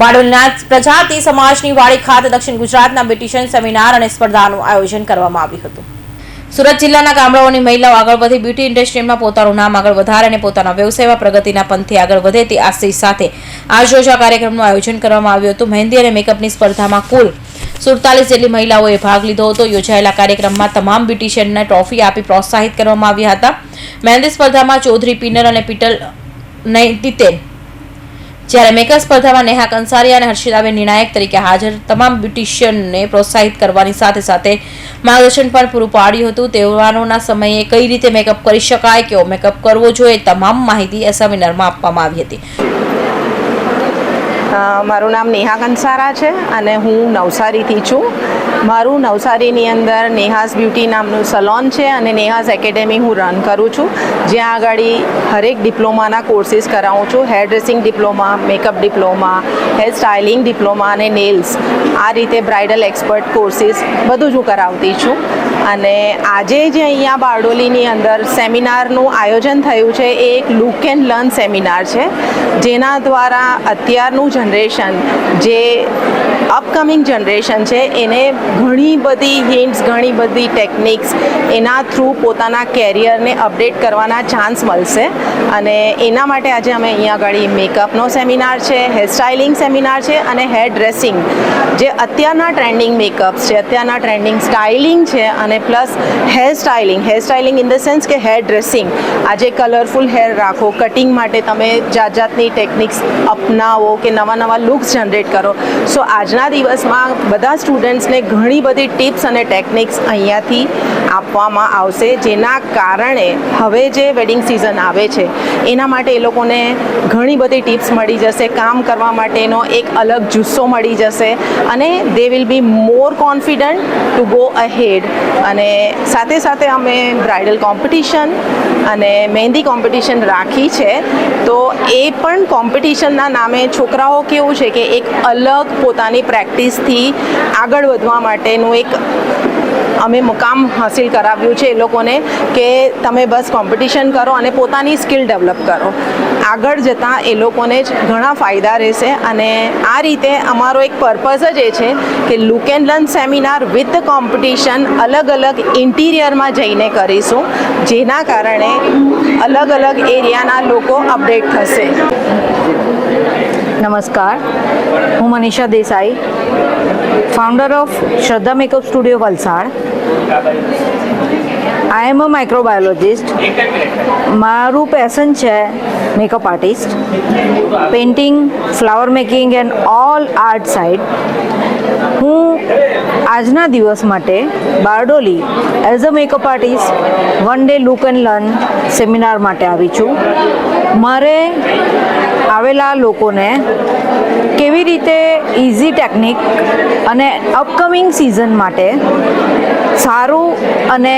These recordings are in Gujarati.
બારડોલીના પ્રજાતિ સમાજની વાડી ખાતે દક્ષિણ ગુજરાતના બ્યુટિશિયન સેમિનાર અને સ્પર્ધાનું આયોજન કરવામાં આવ્યું હતું. સુરત જિલ્લાના ગામડાઓની મહિલાઓ આગળ વધી બ્યુટી ઇન્ડસ્ટ્રીમાં પોતાનું નામ આગળ વધારે અને પોતાના વ્યવસાયમાં પ્રગતિના પંથે આગળ વધે તે આશય સાથે આજ રોજ કાર્યક્રમનું આયોજન કરવામાં આવ્યું હતું. મહેંદી અને મેકઅપની સ્પર્ધામાં કુલ સુડતાલીસ જેટલી મહિલાઓએ ભાગ લીધો હતો. યોજાયેલા કાર્યક્રમમાં તમામ બ્યુટિશિયનને ટ્રોફી આપી પ્રોત્સાહિત કરવામાં આવ્યા હતા. મહેંદી સ્પર્ધામાં ચૌધરી પિનર અને પીટલ નૈતિતેન જ્યારે મેકર સ્પર્ધામાં નેહા કંસારિયા અને હર્ષિતાબેન નિર્ણાયક તરીકે હાજર, તમામ બ્યુટિશિયનને પ્રોત્સાહિત કરવાની સાથે સાથે માર્ગદર્શન પણ પૂરું પાડ્યું હતું. તહેવારોના સમયે કઈ રીતે મેકઅપ કરી શકાય, કેવો મેકઅપ કરવો જોઈએ, તમામ માહિતી આ સેમિનારમાં આપવામાં આવી હતી. મારું નામ નેહા કંસારા છે અને હું નવસારીથી છું. મારું નવસારીની અંદર નેહાઝ બ્યુટી નામનું સલોન છે અને નેહાઝ એકેડેમી હું રન કરું છું. જ્યાં આગળ હરેક ડિપ્લોમાના કોર્સિસ કરાવું છું. Hair dressing diploma makeup diploma hair styling diploma અને નેલ્સ આ રીતે બ્રાઇડલ એક્સપર્ટ કોર્સિસ બધું જ હું કરાવતી છું. અને આજે જે અહીંયા બારડોલીની અંદર સેમિનારનું આયોજન થયું છે, એ એક લુક એન્ડ લર્ન સેમિનાર છે. જેના દ્વારા અત્યારનું જનરેશન જે અપકમિંગ જનરેશન છે, એને ઘણી બધી હિન્ટ્સ ઘણી બધી ટેકનિક્સ એના થ્રુ પોતાના કેરિયરને અપડેટ કરવાના ચાન્સ મળશે. અને એના માટે આજે અમે અહીંયા આગળ મેકઅપનો સેમિનાર છે હેર સ્ટાઇલિંગ સેમિનાર છે અને હેર ડ્રેસિંગ જે અત્યારના ટ્રેન્ડિંગ મેકઅપ્સ છે, અત્યારના ટ્રેન્ડિંગ સ્ટાઇલિંગ છે અને plus hair styling hair styling in the sense કે હેર ડ્રેસિંગ આજે કલરફુલ હેર રાખો કટિંગ માટે તમે જાત જાતની ટેકનિક્સ અપનાવો કે નવા નવા લુક્સ જનરેટ કરો. સો આજના દિવસમાં બધા સ્ટુડન્ટ્સને ઘણી બધી ટિપ્સ અને ટેકનિક્સ અહીંયાથી આપવામાં આવશે, જેના કારણે હવે જે વેડિંગ સિઝન આવે છે, એના માટે એ લોકોને ઘણી બધી ટિપ્સ મળી જશે, કામ કરવા માટેનો એક અલગ જુસ્સો મળી જશે અને they will be more confident to go ahead અને સાથે સાથે અમે બ્રાઇડલ કોમ્પિટિશન અને મહેંદી કોમ્પિટિશન રાખી છે, તો એ પણ કોમ્પિટિશનના નામે છોકરાઓ કેવું છે કે એક અલગ પોતાની પ્રેક્ટિસથી આગળ વધવા માટેનું એક અમે મુકામ હાસિલ કરાવ્યું છે એ લોકોને કે તમે બસ કોમ્પિટિશન કરો અને પોતાની સ્કિલ ડેવલપ કરો. આગળ જતાં એ લોકોને જ ઘણા ફાયદા રહેશે અને આ રીતે અમારો એક પર્પઝ જ એ છે કે look and learn seminar with competition અલગ અલગ ઇન્ટિરિયરમાં જઈને કરીશું, જેના કારણે અલગ અલગ એરિયાના લોકો અપડેટ થશે. નમસ્કાર. હું Manisha Desai founder of Shraddha makeup studio Valsad. I am a microbiologist મારું પેશન છે makeup artist painting flower making and all art side હું આજના દિવસ માટે Bardoli as a makeup artist one day look and learn seminar માટે આવી છું. મારે આવેલા લોકોને કેવી રીતે ઇઝી ટેકનિક અને અપકમિંગ સિઝન માટે સારું અને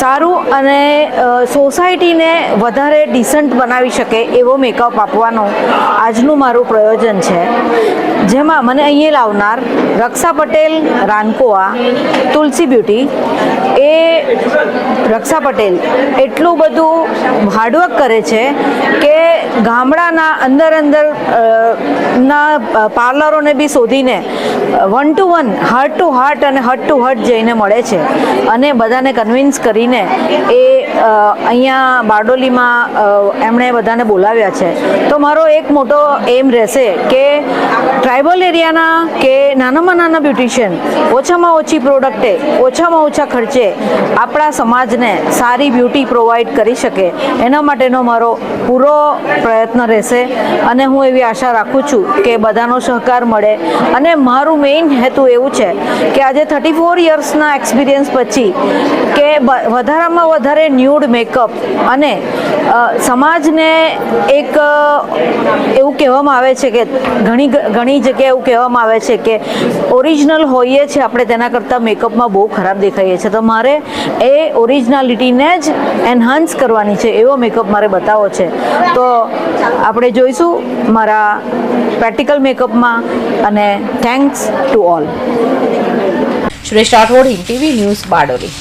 સારું અને સોસાયટીને વધારે ડિસન્ટ બનાવી શકે એવો મેકઅપ આપવાનો આજનું મારું પ્રયોજન છે. જેમાં મને અહીંયા લાવનાર રક્ષા પટેલ રાનકોવા, તુલસી બ્યુટી. એ રક્ષા પટેલ એટલું બધું હાર્ડવર્ક કરે છે કે ગામડાના અંદર અંદર ના પાર્લરોને બી શોધીને one to one heart to heart અને હર્ટ ટુ હટ જઈને મળે છે. અને બધાને કન્વિન્સ કરીને એ અહીંયા બારડોલીમાં એમણે બધાને બોલાવ્યા છે. તો મારો એક મોટો એમ રહેશે કે ટ્રાઇબલ એરિયાના કે નાનામાં નાના બ્યુટિશિયન ઓછામાં ઓછી પ્રોડક્ટે ઓછામાં ઓછા ખર્ચે આપણા સમાજને સારી બ્યુટી પ્રોવાઈડ કરી શકે, એના માટેનો મારો પૂરો પ્રયત્ન રહેશે અને હું એવી આશા રાખું છું કે બધાનો સહકાર મળે. અને મારું મેઇન હેતુ એવું છે કે આજે થર્ટી ફોર યર્સના એક્સપિરિયન્સ પછી કે વધારામાં વધારે ન્યૂડ મેકઅપ અને સમાજને એક એવું કહેવામાં આવે છે કે ઘણી ઘણી જગ્યાએ એવું કહેવામાં આવે છે કે ઓરિજિનલ હોઈએ છીએ આપણે તેના કરતાં મેકઅપમાં બહુ ખરાબ દેખાઈએ છીએ તો મારે એ ઓરિજિનાલિટીને જ એન્હાન્સ કરવાની છે એવો મેકઅપ મારે બતાવો છે. તો આપણે જોઈશું મારા પ્રેક્ટિકલ મેકઅપમાં અને thanks to all Suresh Rathod TV news Bardoli.